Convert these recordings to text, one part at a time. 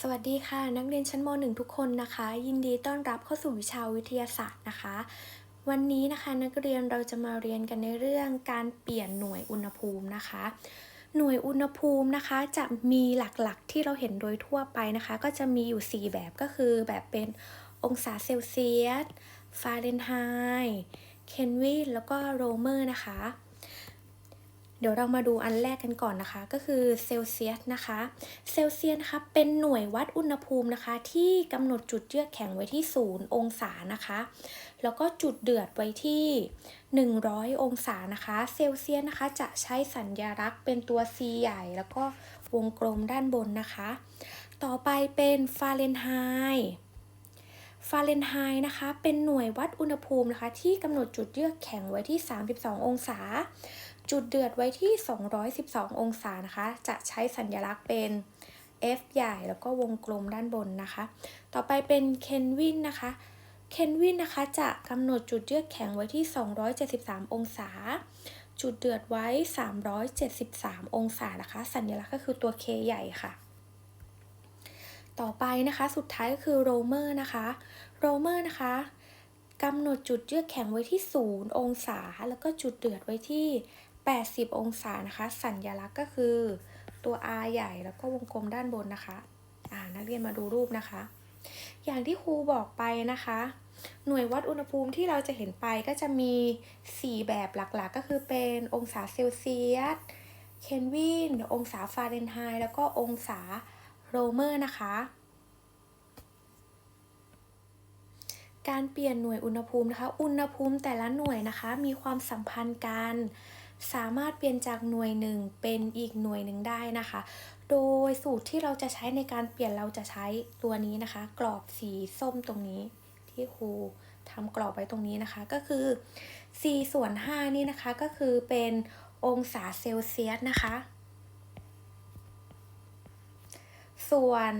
สวัสดีค่ะ นักเรียนชั้นม .1 ทุกคนนะคะ ยินดีต้อนรับเข้าสู่วิชาวิทยาศาสตร์นะคะ วันนี้นะคะนักเรียนเราจะมาเรียนกันในเรื่องการเปลี่ยนหน่วยอุณหภูมินะคะ หน่วยอุณหภูมินะคะ จะมีหลักๆที่เราเห็นโดยทั่วไปนะคะ ก็จะมีอยู่ 4 แบบก็คือแบบเป็นองศาเซลเซียสฟาเรนไฮต์เคลวินแล้วก็โรเมอร์นะคะ ดี๋ยวเรามาดูอันแรกกันก่อนนะคะ ก็คือเซลเซียสนะคะเซลเซียสนะคะเป็นหน่วยวัดอุณหภูมินะคะ ที่กำหนดจุดเยือกแข็งไว้ที่ 0 องศานะคะ แล้วก็จุดเดือดไว้ที่ 100 องศานะคะ เซลเซียสนะคะจะใช้สัญลักษณ์เป็นตัว C ใหญ่แล้วก็วงกลมด้านบนนะคะ ต่อไปเป็นฟาเรนไฮต์ฟาเรนไฮต์นะคะ เป็นหน่วยวัดอุณหภูมินะคะ ที่กำหนดจุดเยือกแข็งไว้ที่ 32 องศา จุดเดือดไว้ที่ 212 องศานะคะ จะใช้สัญลักษณ์เป็น F ใหญ่แล้วก็วงกลมด้านบนนะคะ ต่อไปเป็นเคนวินนะคะ เคนวินนะคะจะกำหนดจุดเยือกแข็งไว้ที่ 273 องศา จุดเดือดไว้ 373 องศานะคะ สัญลักษณ์ก็คือตัว K ใหญ่ค่ะ ต่อไปนะคะสุดท้ายก็คือโรเมอร์นะคะ โรเมอร์นะคะกำหนดจุดเยือกแข็งไว้ที่ 0 องศา แล้วก็จุดเดือดไว้ที่ 80 องศานะคะ สัญลักษณ์ก็คือ ตัว R ใหญ่แล้วก็วงกลมด้านบนนะคะ อ่านักเรียนมาดูรูปนะคะ อย่างที่ครูบอกไปนะคะ หน่วยวัดอุณหภูมิที่เราจะเห็นไปก็จะมี 4 แบบหลักๆ ก็คือเป็นองศาเซลเซียส เคลวิน องศาฟาเรนไฮต์ แล้วก็องศาโรเมอร์นะคะการเปลี่ยนหน่วยอุณหภูมินะคะ อุณหภูมิแต่ละหน่วยนะคะ มีความสัมพันธ์กัน สามารถเปลี่ยนจากหน่วยหนึ่งเป็นอีกหน่วยหนึ่งได้นะคะ โดยสูตรที่เราจะใช้ในการเปลี่ยนเราจะใช้ตัวนี้นะคะ กรอบสีส้มตรงนี้ ที่ครูทำกรอบไว้ตรงนี้นะคะ ก็คือ c ส่วน5นี่นะคะก็คือเป็นองศาเซลเซียสนะคะ ส่วน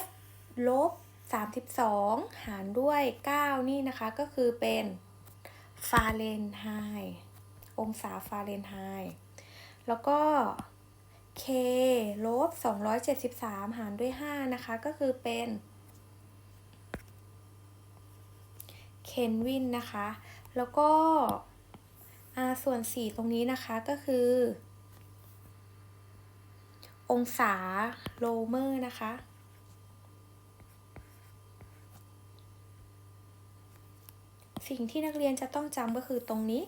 f ลบ32 หารด้วย 9 นี่นะคะก็คือเป็น ฟาเรนไฮต์องศาฟาเรนไฮต์แล้วก็ k ลบ273 หารด้วย 5 นะคะ ก็คือเป็นเคลวินนะคะ แล้วก็ r ส่วน 4 ตรงนี้นะคะก็คือ องศาโรเมอร์นะคะ สิ่งที่นักเรียนจะต้องจำก็คือตรงนี้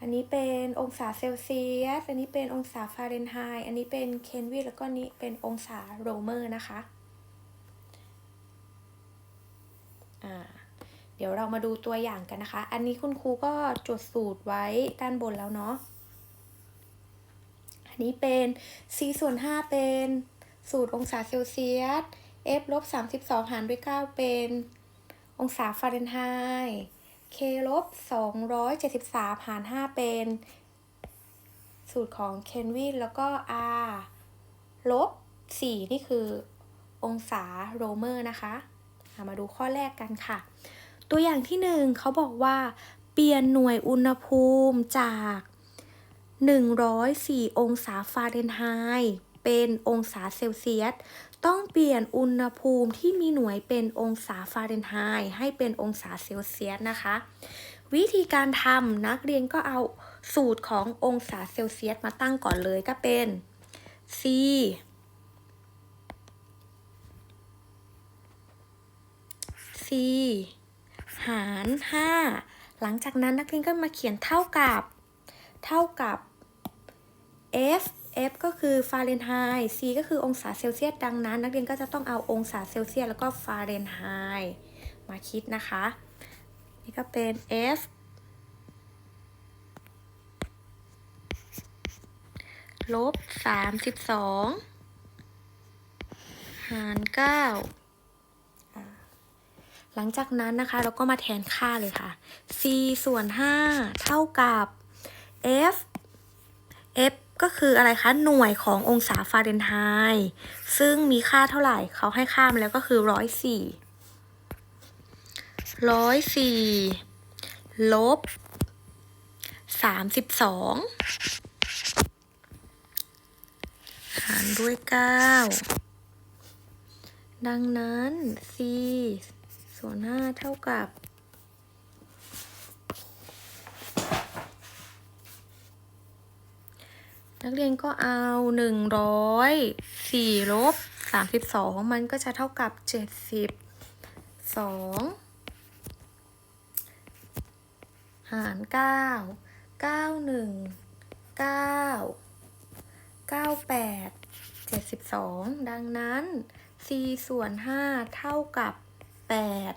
อันนี้เป็นองศาเซลเซียส อันนี้เป็นองศาฟาเรนไฮต์ อันนี้เป็นเคลวิแล้วก็นี้เป็นองศาโรเมอร์นะคะเดี๋ยวเรามาดูตัวอย่างกันนะคะ อันนี้คุณครูก็จดสูตรไว้ด้านบนแล้วเนาะ อันนี้เป็น c ส่วน5เป็นสูตรองศาเซลเซียส f ลบ32 หารด้วย 9 เป็น องศาฟาเรนไฮต์ k ลบ273 หาร 5 เป็น สูตรของเคลวินแล้วก็ r ลบ 4 นี่คือ องศาโรเมอร์นะคะมาดูข้อแรกกันค่ะ ตัวอย่างที่หนึ่งเขาบอกว่า เปลี่ยนหน่วยอุณหภูมิจาก 104 องศาฟาเรนไฮต์เป็นองศาเซลเซียส ต้องเปลี่ยนอุณหภูมิที่มีหน่วยเป็นองศาฟาเรนไฮต์ให้เป็นองศาเซลเซียสนะคะ วิธีการทำนักเรียนก็เอาสูตรขององศาเซลเซียสมาตั้งก่อนเลยก็เป็น c c หาร 5 หลังจากนั้นนักเรียนก็มาเขียนเท่ากับ เท่ากับ f f ก็คือฟาเรนไฮต์ c ก็คือองศาเซลเซียส ดังนั้น นักเรียนก็จะต้องเอาองศาเซลเซียสแล้วก็ฟาเรนไฮต์มาคิดนะคะ นี่ก็เป็น f ลบ32หาร9หลังจากนั้นนะคะเราก็มาแทนค่าเลยค่ะ c ส่วน 5 เท่ากับ f f ก็คืออะไรคะ หน่วยขององศาฟาเรนไฮน์ซึ่งมีค่าเท่าไหร่เขาให้ค่ามาแล้วก็คือร้อยสี่ร้อยสี่ลบสามสิบสองหารด้วยเก้าดังนั้น c ส่วนห้าเท่ากับ นักเรียนก็เอาหนึ่งร้อยสี่ลบสามสิบสองมันก็จะเท่ากับเจ็ดสิบสองหารเก้าเก้าหนึ่งเก้าเก้าแปดเจ็ดสิบสองดังนั้น c ส่วนห้าเท่ากับแปด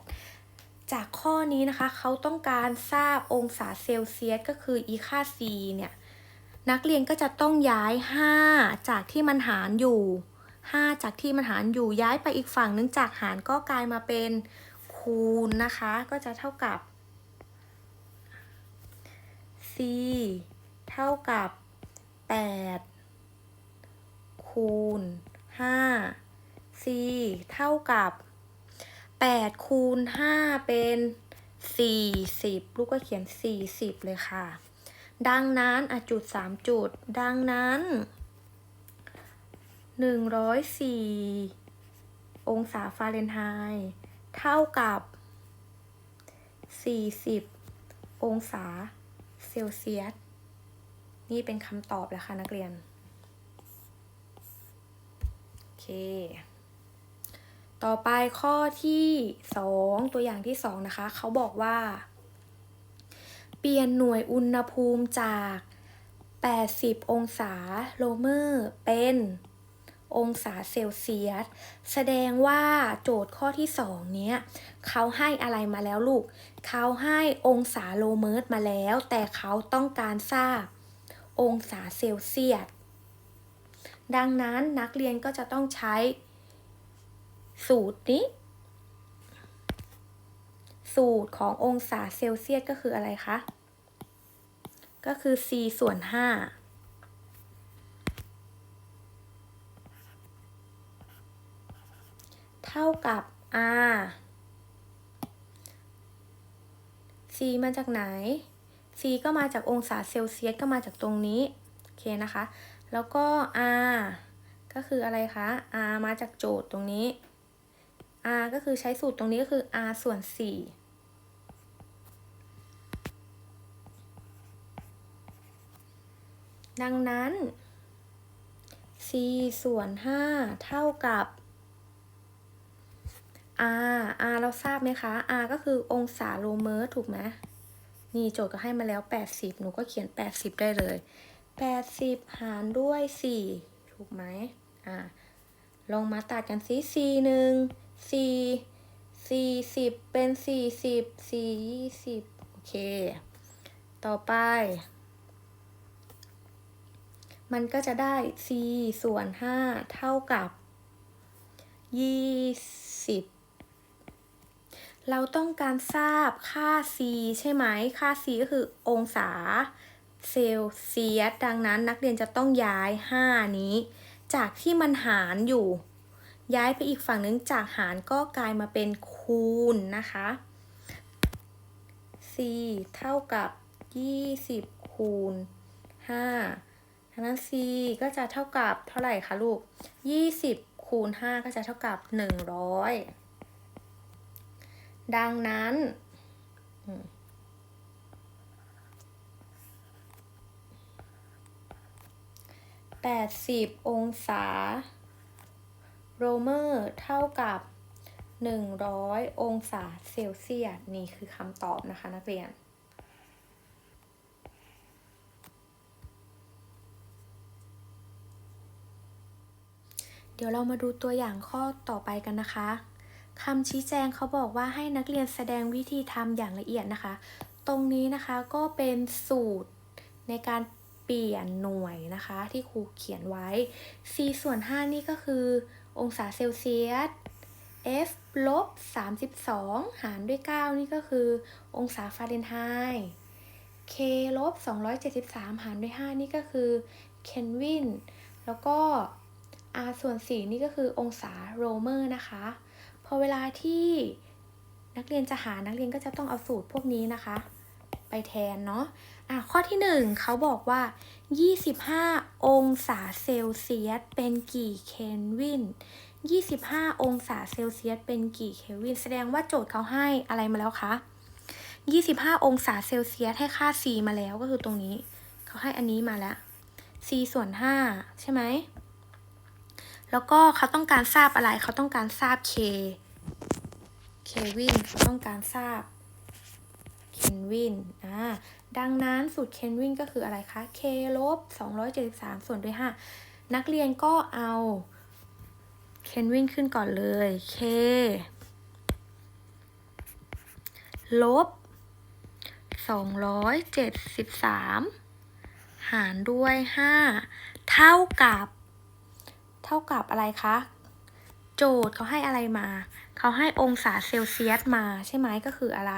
จากข้อนี้นะคะ เขาต้องการทราบองศาเซลเซียสก็คืออีค่า c เนี่ย นักเรียนก็จะต้องย้าย 5 จากที่มันหารอยู่ 5 จากที่มันหารอยู่ย้ายไปอีกฝั่งนึงจากหารก็กลายมาเป็นคูณนะคะ ก็จะเท่ากับ c เท่ากับ 8 คูณ 5 c เท่ากับ 8 คูณ 5 เป็น 40 ลูกก็เขียน 40 เลยค่ะ ดังนั้นอจุดสามจุด ดังนั้นหนึ่งร้อยสี่องศาฟาเรนไฮต์เท่ากับสี่สิบองศาเซลเซียส นี่เป็นคำตอบแล้วค่ะนักเรียน โอเค ต่อไปข้อที่สองตัวอย่างที่สองนะคะ เขาบอกว่า เปลี่ยนหน่วยอุณหภูมิจาก 80 องศาโลเมอร์เป็น องศาเซลเซียส แสดงว่าโจทย์ข้อที่ 2 เนี้ยเขาให้อะไรมาแล้วลูก เขาให้องศาโลเมอร์มาแล้ว แต่เขาต้องการทราบ องศาเซลเซียส ดังนั้นนักเรียนก็จะต้องใช้สูตรนี้ สูตรขององศาเซลเซียสก็คืออะไรคะ ก็คือ c ส่วน 5 เท่ากับ r c มาจากไหน c ก็มาจากองศาเซลเซียสก็มาจากตรงนี้ โอเคนะคะ แล้วก็ r ก็คืออะไรคะ r มาจากโจทย์ตรงนี้ r ก็คือใช้สูตรตรงนี้ก็คือ r ส่วน 4 ดังนั้น c ส่วน 5 เท่ากับ r r เราทราบไหมคะ r ก็คือองศาโลเมอร์ถูกไหมนี่โจทย์ก็ให้มาแล้ว 80 หนูก็เขียน 80 ได้เลย 80 หารด้วย 4 ถูกไหมอ่าลองมาตัดกันซิ c หนึ่ง c 40 เป็น 40 4 20 โอเค ต่อไป มันก็จะได้ c ส่วน 5 เท่ากับ 20 เราต้องการทราบค่า c ใช่ไหม ค่า c ก็คือองศาเซลเซียส ดังนั้นนักเรียนจะต้องย้าย 5 นี้ จากที่มันหารอยู่ ย้ายไปอีกฝั่งนึงจากหารก็กลายมาเป็นคูณนะคะ c เท่ากับ 20 คูณ 5 ดังนั้น c ก็จะเท่ากับเท่าไหร่คะลูก 20 คูณ 5 ก็จะเท่ากับ 100 ดังนั้น 80 องศา โรเมอร์เท่ากับ 100 องศาเซลเซียส นี่คือคำตอบนะคะนักเรียน เดี๋ยวเรามาดูตัวอย่างข้อต่อไปกันนะคะคำชี้แจงเขาบอกว่าให้นักเรียนแสดงวิธีทำอย่างละเอียดนะคะ ตรงนี้นะคะก็เป็นสูตรในการเปลี่ยนหน่วยนะคะ ที่ครูเขียนไว้ c ส่วน 5 นี่ก็คือ องศาเซลเซียส f ลบ 32 หารด้วย 9 นี่ก็คือ องศาฟาเรนไฮต์ k ลบ 273 หารด้วย 5 นี่ก็คือ เคลวิน แล้วก็ r ส่วน 4 นี่ก็คือองศาโรเมอร์นะคะ พอเวลาที่นักเรียนจะหานักเรียนก็จะต้องเอาสูตรพวกนี้นะคะ ไปแทนเนาะอะข้อที่หนึ่งเขาบอกว่า 25 องศาเซลเซียสเป็นกี่เคลวิน 25 องศาเซลเซียสเป็นกี่เคลวิน แสดงว่าโจทย์เขาให้อะไรมาแล้วคะ25 องศาเซลเซียสให้ค่า c มาแล้วก็คือตรงนี้ เขาให้อันนี้มาแล้ว c ส่วน 5 ใช่ไหม แล้วก็เขาต้องการทราบอะไร เขาต้องการทราบ k เควินเขาต้องการทราบเคลวินอ่าดังนั้นสูตรเคลวินก็คืออะไรคะ k ลบ273 ส่วนด้วย 5 นักเรียนก็เอาเคลวินขึ้นก่อนเลย k ลบ273 หารด้วย 5 เท่ากับ เท่ากับอะไรคะ โจทย์เขาให้อะไรมา เขาให้องศาเซลเซียสมาใช่ไหมก็คืออะไร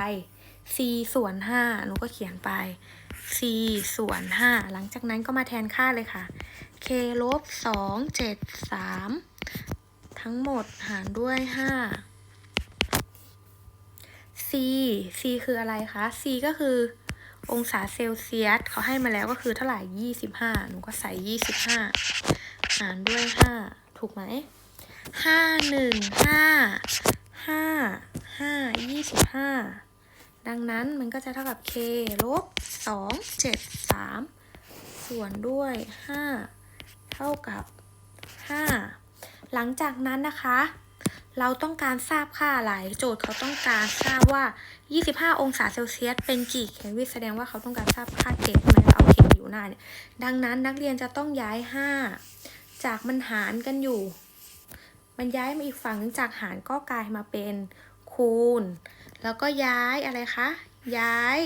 c ส่วน5หนูก็เขียนไป c ส่วน5หลังจากนั้นก็มาแทนค่าเลยค่ะ k ลบ2 7 3 ทั้งหมดหารด้วย 5 c c คืออะไรคะ c ก็คือองศาเซลเซียสเขาให้มาแล้วก็คือเท่าไหร่ 25 หนูก็ใส่ 25 หารด้วย5ถูกไหมห้าหนึ่งห้าห้าห้ายี่สิบห้าดังนั้นมันก็จะเท่ากับ k ลบสองเจ็ดสามส่วนด้วยห้าเท่ากับห้าหลังจากนั้นนะคะ เราต้องการทราบค่าอะไรโจทย์เขาต้องการทราบว่า 25 องศาเซลเซียสเป็นกี่เคลวินแสดงว่าเขาต้องการทราบค่า k ใช่ไหมเราเอา k อยู่หน้าเนี่ยดังนั้นนักเรียนจะต้องย้าย 5 จากมันหารกันอยู่ มันย้ายมาอีกฝั่งนึงจากหารก็กลายมาเป็นคูณ แล้วก็ย้ายอะไรคะ ย้าย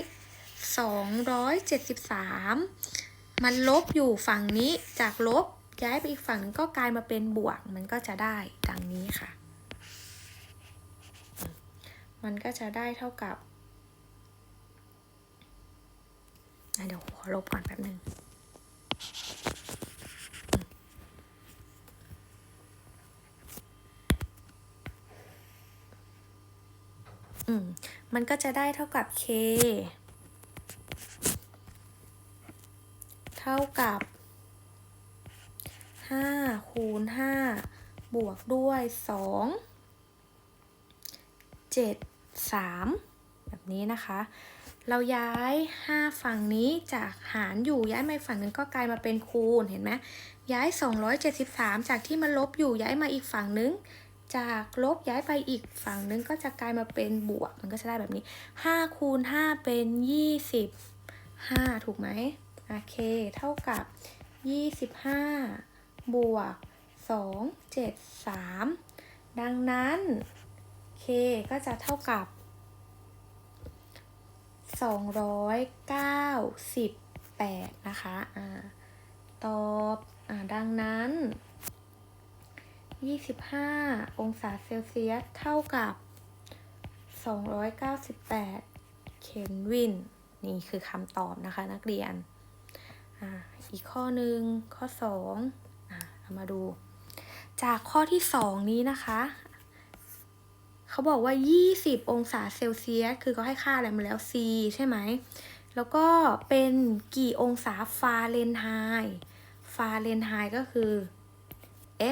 273 มันลบอยู่ฝั่งนี้จากลบย้ายไปอีกฝั่งก็กลายมาเป็นบวก มันก็จะได้ดังนี้ค่ะ มันก็จะได้เท่ากับเดี๋ยวขอลบก่อนแป๊บหนึ่ง อืมมันก็จะได้เท่ากับ k เท่ากับ 5 คูณ 5 บวกด้วย 2 7 3 แบบนี้นะคะ เราย้าย 5 ฝั่งนี้จากหารอยู่ย้ายมาฝั่งนึงก็กลายมาเป็นคูณเห็นไหมย้าย 273 จากที่มันลบอยู่ย้ายมาอีกฝั่งนึง จากลบย้ายไปอีกฝั่งนึงก็จะกลายมาเป็นบวก มันก็จะได้แบบนี้5คูณ5เป็น 25 ถูกไหมโอเค เท่ากับ 25 บวก 2 7 3 ดังนั้น k ก็จะเท่ากับ 298 นะคะ อ่า ตอบ อ่า ดังนั้น 25 องศาเซลเซียส เท่ากับ 298 เคลวิน นี่คือคำตอบนะคะนักเรียนออีกข้อหนึ่งข้อ2อ่าเรามาดู จากข้อที่ 2 นี้นะคะ เขาบอกว่า 20 องศาเซลเซียส คือเขาให้ค่าอะไรมาแล้ว C ใช่ไหม แล้วก็เป็นกี่องศาฟาเรนไฮต์ ฟาเรนไฮต์ก็คือ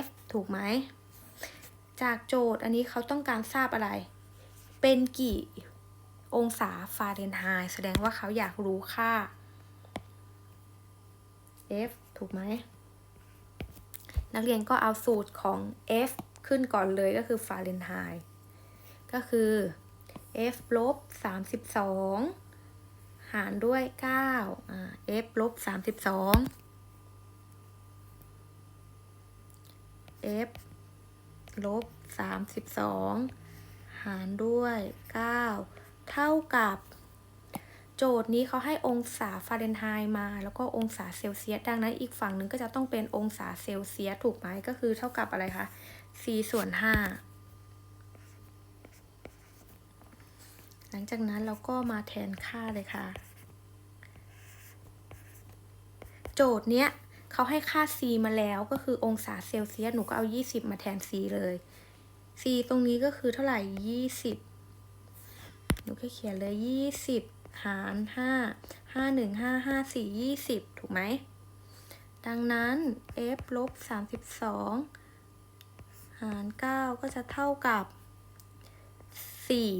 F ถูกไหม จากโจทย์อันนี้เขาต้องการทราบอะไร เป็นกี่องศาฟาเรนไฮต์แสดงว่าเขาอยากรู้ค่า F ถูกไหม นักเรียนก็เอาสูตรของ F ขึ้นก่อนเลยก็คือฟาเรนไฮต์ก็คือ F ลบ32 หารด้วย9อ่า F ลบ32 f ลบ 32 หารด้วย 9 เท่ากับ โจทย์นี้เขาให้องศาฟาเรนไฮต์มา แล้วก็องศาเซลเซียส ดังนั้นอีกฝั่งหนึ่งก็จะต้องเป็นองศาเซลเซียสถูกไหมก็คือเท่ากับอะไรคะ c ส่วน 5 หลังจากนั้นเราก็มาแทนค่าเลยค่ะ โจทย์เนี้ย เขาให้ค่า c มาแล้วก็คือองศาเซลเซียสหนูก็เอา 20 มาแทน c เลย c ตรงนี้ก็คือเท่าไหร่ 20 หนูก็เขียนเลย 20 หารห้าห้าหนึ่งห้าห้าสี่ยี่สิบถูกไหม ดังนั้น f ลบสามสิบสองหารเก้าก็จะเท่ากับสี่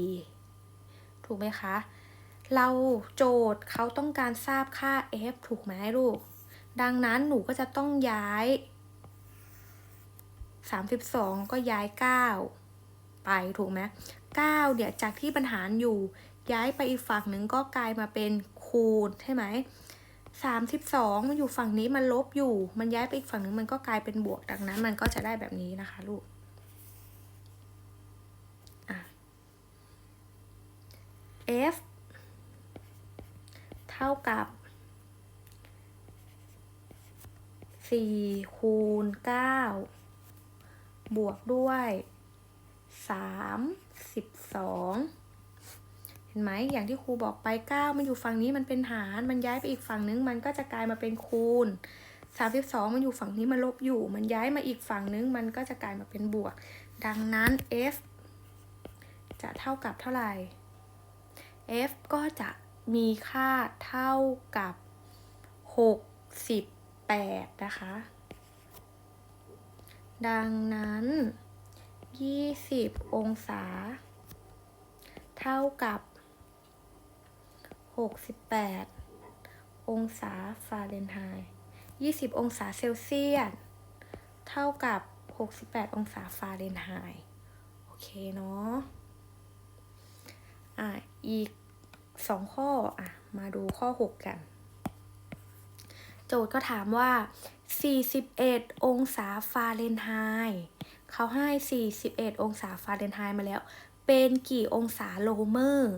ถูกไหมคะ เราโจทย์เขาต้องการทราบค่า f ถูกไหมลูก ดังนั้นหนูก็จะต้องย้าย 32 ก็ย้าย 9 ไปถูกไหม9เดี๋ยจากที่บรรหารอยู่ ย้ายไปอีกฝั่งหนึ่งก็กลายมาเป็นคูณใช่ไหม32มันอยู่ฝั่งนี้มันลบอยู่ มันย้ายไปอีกฝั่งหนึ่งมันก็กลายเป็นบวกดังนั้น มันก็จะได้แบบนี้นะคะลูกอะ f เท่ากับ สี่คูณเก้าบวกด้วยสามสิบสองเห็นไหมอย่างที่ครูบอกไปเก้ามันอยู่ฝั่งนี้มันเป็นหาร มันย้ายไปอีกฝั่งนึง มันก็จะกลายมาเป็นคูณสามสิบสองมันอยู่ฝั่งนี้มันลบอยู่ มันย้ายมาอีกฝั่งนึง มันก็จะกลายมาเป็นบวก ดังนั้น f จะเท่ากับเท่าไหร่ f ก็จะมีค่าเท่ากับห กสิบแปดนะคะ ดังนั้นยี่สิบองศา เท่ากับหกสิบแปดองศาฟาเรนไฮต์ยี่สิบองศาเซลเซียส เท่ากับหกสิบแปดองศาฟาเรนไฮต์โอเคเนาะ อะ อีกสองข้อ อะ มาดูข้อหกกัน โจทย์ก็ถามว่า 41 องศาฟาเรนไฮต์เขาให้ 41 องศาฟาเรนไฮต์มาแล้ว เป็นกี่องศาโลเมอร์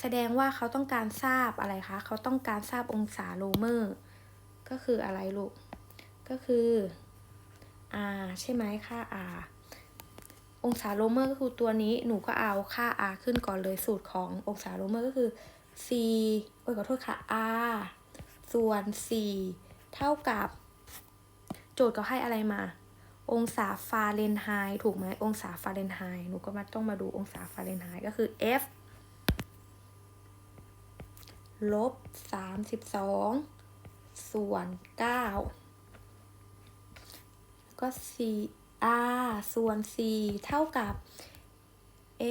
แสดงว่าเขาต้องการทราบอะไรคะ เขาต้องการทราบองศาโลเมอร์ ก็คืออะไรลูก ก็คือ r ใช่ไหมค่า r องศาโลเมอร์ก็คือตัวนี้ หนูก็เอาค่า r ขึ้นก่อนเลยสูตรขององศาโลเมอร์ก็คือ c โอ้ยขอโทษค่ะ r ส่วน 4 เท่ากับ โจทย์ก็ให้อะไรมา องศาฟาเรนไฮต์ถูกไหมองศาฟาเรนไฮต์หนูก็มาต้องมาดูองศาฟาเรนไฮต์ก็คือ F ลบ32ส่วน9ก็ 4r ส่วน 4 เท่ากับ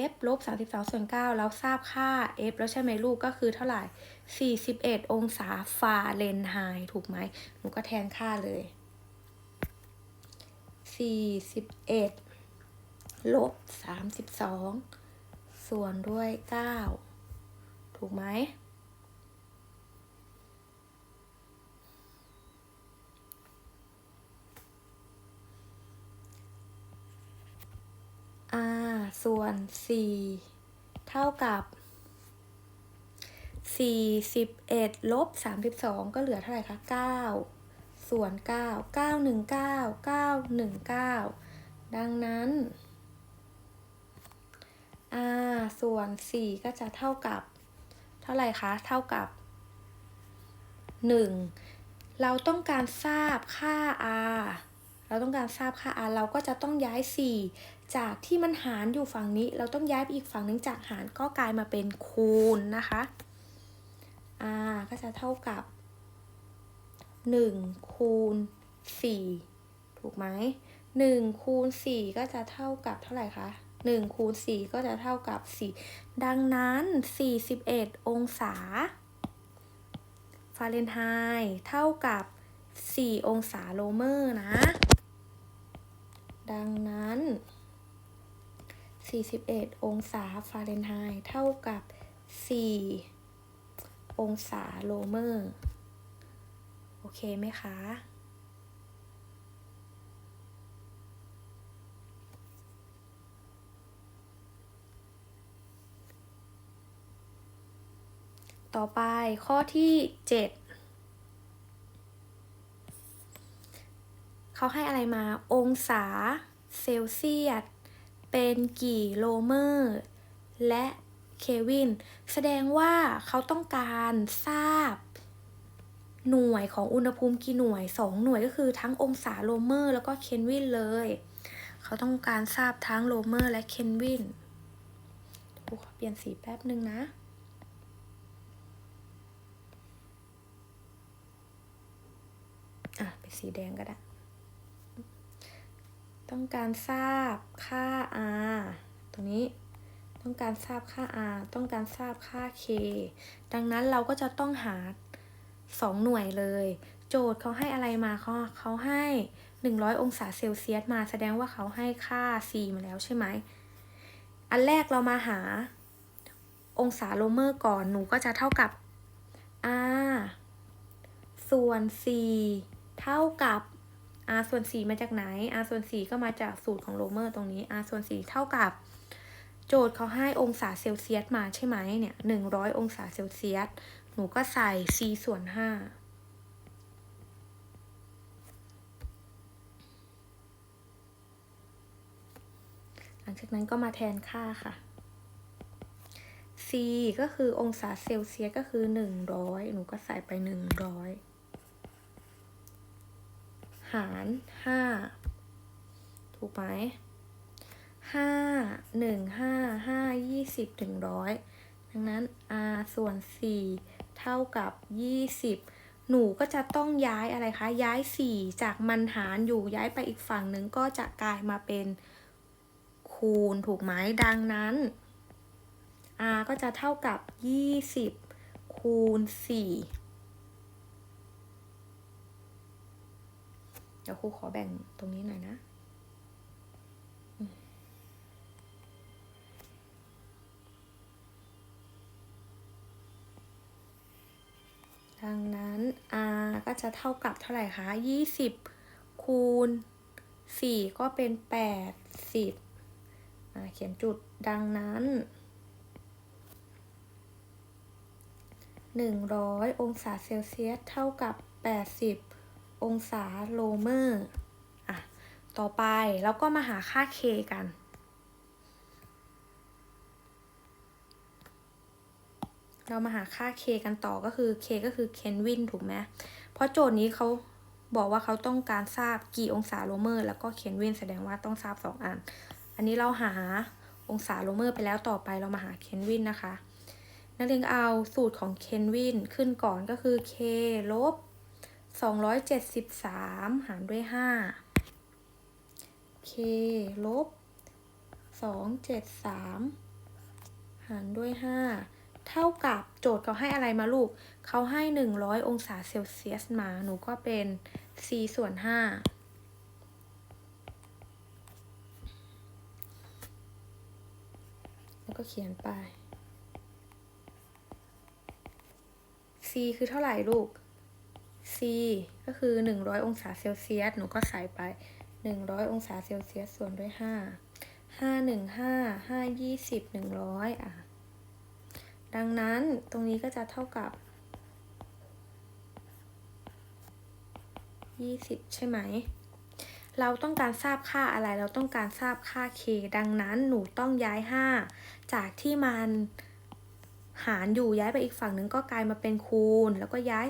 f ลบ32ส่วน9แล้วทราบค่า f แล้วใช่ไหมลูกก็คือเท่าไหร่41 องศาฟาเรนไฮต์ถูกไหมหนูก็แทนค่าเลย 41 ลบ 32 ส่วนด้วย 9 ถูกไหม r ส่วน 4 เท่ากับ 41ลบ32 ก็เหลือเท่าไหร่คะ 9 ส่วน 9 919 919 ดังนั้น r ส่วน 4 ก็จะเท่ากับ เท่าไหร่คะ เท่ากับ 1 เราต้องการทราบค่า r เราต้องการทราบค่า r เราก็จะต้องย้าย 4 จากที่มันหารอยู่ฝั่งนี้ เราต้องย้ายไปอีกฝั่งนึงจากหารก็กลายมาเป็นคูณนะคะ r ก็จะเท่ากับ 1 คูณ 4 ถูกไหม1คูณ 4 ก็จะเท่ากับเท่าไหร่คะ1คูณ 4 ก็จะเท่ากับ 4 ดังนั้น 41 องศา ฟาเรนไฮต์เท่ากับ 4 องศาโลเมอร์นะ ดังนั้น 41 องศาฟาเรนไฮต์เท่ากับ 4 องศาโลเมอร์ โอเคไหมคะ ต่อไปข้อที่7เขาให้อะไรมาองศาเซลเซียส เป็นกี่โลเมอร์ และ เควินแสดงว่าเขาต้องการทราบ หน่วยของอุณหภูมิกี่หน่วย 2 หน่วยก็คือทั้งองศาโลเมอร์แล้วก็เคนวินเลย เขาต้องการทราบทั้งโลเมอร์และเคนวินปูขอเปลี่ยนสีแป๊บนึงนะอะเป็นสีแดงก็ได้ ต้องการทราบค่า r ตรงนี้ ต้องการทราบค่า r ต้องการทราบค่า k ดังนั้นเราก็จะต้องหา 2 หน่วยเลย โจทย์เขาให้อะไรมาเขาเขาให้ 100 องศาเซลเซียสมาแสดงว่าเขาให้ค่า c มาแล้วใช่ไหม อันแรกเรามาหาองศาโลเมอร์ก่อนหนูก็จะเท่ากับ r ส่วน4เท่ากับ r ส่วน 4 มาจากไหน r ส่วน 4 ก็มาจากสูตรของโลเมอร์ตรงนี้ r ส่วน 4 เท่ากับ โจทย์เขาให้องศาเซลเซียสมาใช่ไหมเนี่ย100อยองศาเซลเซียส หนูก็ใส่ c ส่วน5หลังจากนั้นก็มาแทนค่าค่ะ c ก็คือองศาเซลเซียสก็คือ100หนูก็ใส่ไป100หารห้าถูกไหม ห้าหนึ่งห้าห้ายี่สิบถึงร้อยดังนั้น r ส่วนสี่เท่ากับยี่สิบหนูก็จะต้องย้ายอะไรคะ ย้ายสี่จากมันหารอยู่ย้ายไปอีกฝั่งหนึ่งก็จะกลายมาเป็นคูณถูกไหมดังนั้น r ก็จะเท่ากับยี่สิบคูณสี่เดี๋ยวครูขอแบ่งตรงนี้หน่อยนะ ดังนั้น r ก็จะเท่ากับเท่าไหร่คะ20คูณ4ก็เป็น80อ่าเขียนจุดดังนั้น100องศาเซลเซียสเท่ากับ80องศาโลเมอร์อะต่อไปเราก็มาหาค่า k กันเรามาหาค่า k กันต่อก็คือ k ก็คือเคนวินถูกไหม ราะโจทย์นี้เขาบอกว่าเขาต้องการทราบกี่องศาโลเมอร์ แล้วก็เคนวินแสดงว่าต้องทราบ 2 อัน อันนี้เราหาองศาโลเมอร์ไปแล้วต่อไปเรามาหาเคนวินนะคะ นักเรียนเอาสูตรของเคนวินขึ้นก่อนก็คือ k ลบ273 หารด้วย 5 k ลบ273 หารด้วย 5 เท่ากับโจทย์เขาให้อะไรมาลูก เขาให้ 100 องศาเซลเซียสมา หนูก็เป็น c ส่วน 5 แล้วก็เขียนไป c คือเท่าไหร่ลูก c ก็คือ 100 องศาเซลเซียส หนูก็ใส่ไป 100 องศาเซลเซียสส่วนด้วย 5 5 1 5 5 20 100 อะ ดังนั้นตรงนี้ก็จะเท่ากับ 20 ใช่ไหม เราต้องการทราบค่าอะไร เราต้องการทราบค่า k ดังนั้นหนูต้องย้าย 5 จากที่มันหารอยู่ย้ายไปอีกฝั่งหนึ่งก็กลายมาเป็นคูณ แล้วก็ย้าย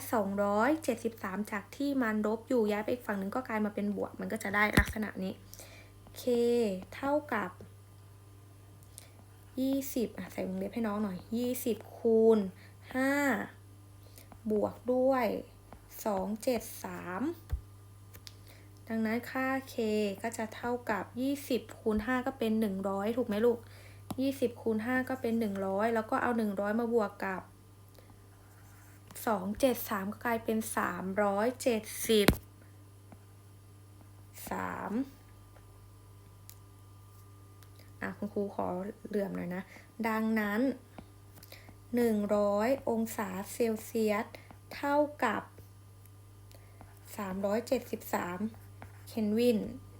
273 จากที่มันลบอยู่ย้ายไปอีกฝั่งหนึ่งก็กลายมาเป็นบวก มันก็จะได้ลักษณะนี้ k เท่ากับ ยี่สิบอะใส่วงเล็บให้น้องหน่อยยี่สิบคูณห้าบวกด้วยสองเจ็ดสามดังนั้นค่า k ก็จะเท่ากับยี่สิบคูณห้าก็เป็นหนึ่งร้อยถูกไหมลูกยี่สิบคูณห้าก็เป็นหนึ่งร้อยแล้วก็เอาหนึ่งร้อยมาบวกกับสองเจ็ดสามก็กลายเป็นสามร้อยเจ็ดสิบสาม อะคุณครูขอเหลื่อมหน่อยนะ ดังนั้น 100 องศาเซลเซียส เท่ากับ 373 เคลวิน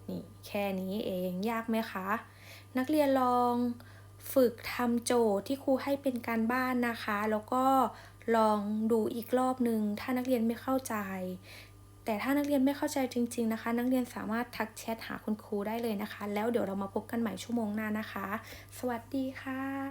นี่แค่นี้เองยากไหมคะ นักเรียนลองฝึกทำโจทย์ที่ครูให้เป็นการบ้านนะคะ แล้วก็ลองดูอีกรอบหนึ่งถ้านักเรียนไม่เข้าใจ แต่ถ้านักเรียนไม่เข้าใจจริง ๆนะคะ นักเรียนสามารถทักแชทหาคุณครูได้เลยนะคะ แล้วเดี๋ยวเรามาพบกันใหม่ชั่วโมงหน้านะคะ สวัสดีค่ะ